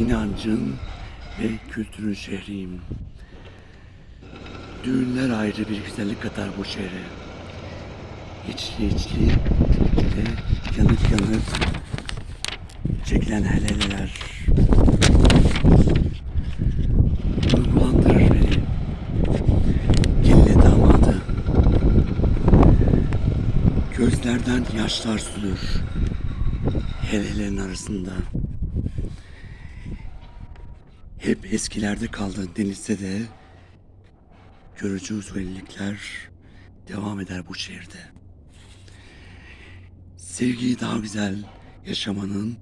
inancın ve kültürün şehriyim. Düğünler ayrı bir güzellik katar bu şehre. İçli içli ve yanık yanık çekilen heleleler duygulandırır beni. Geline damadı. Gözlerden yaşlar sülür. Helelerin arasında. Hep eskilerde kaldı denilse de görücü usullikler devam eder bu şehirde. Sevgiyi daha güzel yaşamanın,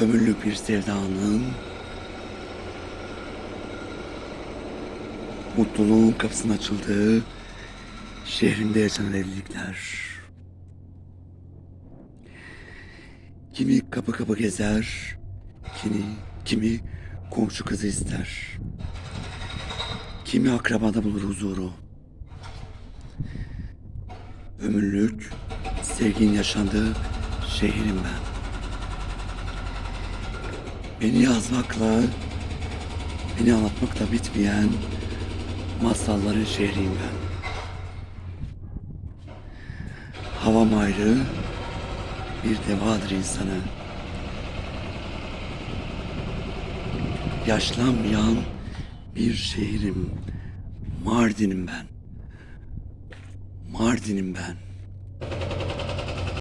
ömürlük bir sevdanın, mutluluğun kapısının açıldığı şehrinde yaşanan evlilikler. Kimi kapı kapı gezer, kimi, kimi komşu kızı ister. Kimi akrabada bulur huzuru. Ömürlük, sevginin yaşandığı şehrim ben. Beni yazmakla, beni anlatmakla bitmeyen masalların şehriyim ben. Havam ayrı, bir devadır insanı. Yaşlanmayan bir şehrim. Mardin'im ben. Mardin'im ben.